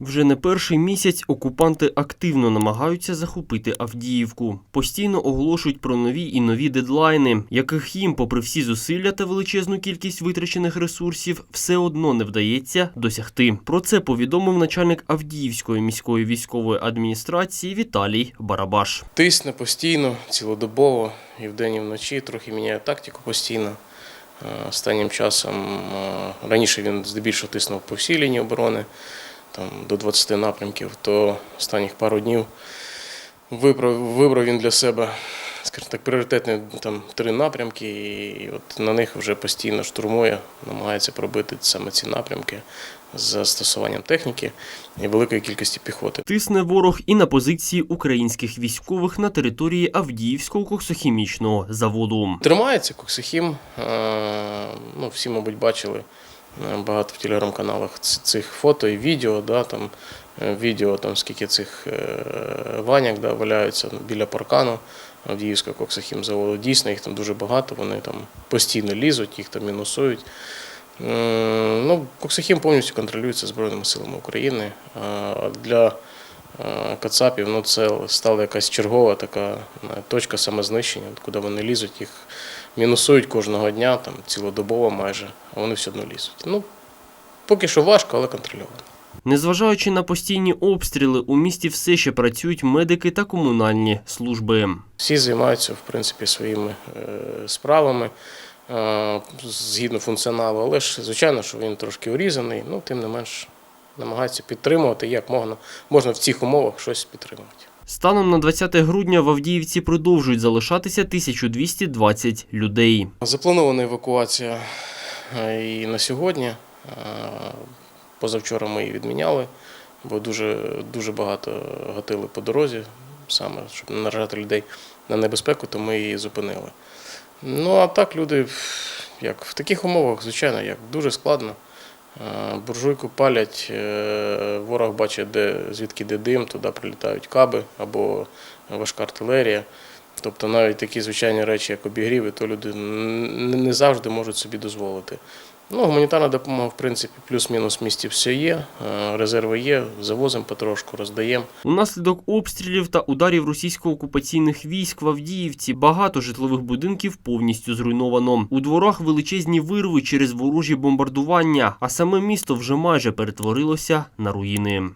Вже не перший місяць окупанти активно намагаються захопити Авдіївку. Постійно оголошують про нові і нові дедлайни, яких їм, попри всі зусилля та величезну кількість витрачених ресурсів, все одно не вдається досягти. Про це повідомив начальник Авдіївської міської військової адміністрації Віталій Барабаш. Тисне постійно, цілодобово, і вдень, і вночі, трохи міняє тактику постійно. Е, Останнім часом е, раніше він здебільшого тиснув по всій лінії оборони, там, до 20 напрямків, то останніх пару днів вибрав, вибрав він для себе, скажімо так, пріоритетні там, три напрямки, і от на них вже постійно штурмує, намагається пробити саме ці напрямки з застосуванням техніки і великої кількості піхоти. Тисне ворог і на позиції українських військових на території Авдіївського коксохімічного заводу. Тримається Коксихім. е, Ну, всі, мабуть, бачили багато в телеграм-каналах цих фото і відео. Да, там, е, відео, там, скільки цих е, ваняк да, валяються біля паркану Авдіївського Коксахім заводу. Дійсно, їх там дуже багато, вони там постійно лізуть, їх там мінусують. Ну, Коксахім повністю контролюється Збройними силами України. Для е, Кацапів ну, це стала якась чергова така е, точка самознищення, куди вони лізуть, їх мінусують кожного дня, там, цілодобово майже, а вони все одно лізуть. Ну, поки що важко, але контрольовано. Незважаючи на постійні обстріли, у місті все ще працюють медики та комунальні служби. Всі займаються, в принципі, своїми е, справами е, згідно функціоналу, але ж, звичайно, що він трошки урізаний, ну, тим не менш, намагаються підтримувати, як можна, можна в цих умовах щось підтримувати. Станом на 20 грудня в Авдіївці продовжують залишатися 1220 людей. Запланована евакуація е, і на сьогодні. Е, Позавчора ми її відміняли, бо дуже, дуже багато гатили по дорозі, саме щоб не наражати людей на небезпеку, то ми її зупинили. Ну а так люди, як в таких умовах, звичайно, як дуже складно. Е, Буржуйку палять, е, ворог бачить, де, звідки де дим, туди прилітають каби або важка артилерія. Тобто навіть такі звичайні речі, як обігріви, то люди не завжди можуть собі дозволити. Ну, гуманітарна допомога, в принципі, плюс-мінус в місті все є, е, резерви є, завозимо потрошку, роздаємо. Унаслідок обстрілів та ударів російсько-окупаційних військ в Авдіївці багато житлових будинків повністю зруйновано. У дворах величезні вирви через ворожі бомбардування, а саме місто вже майже перетворилося на руїни.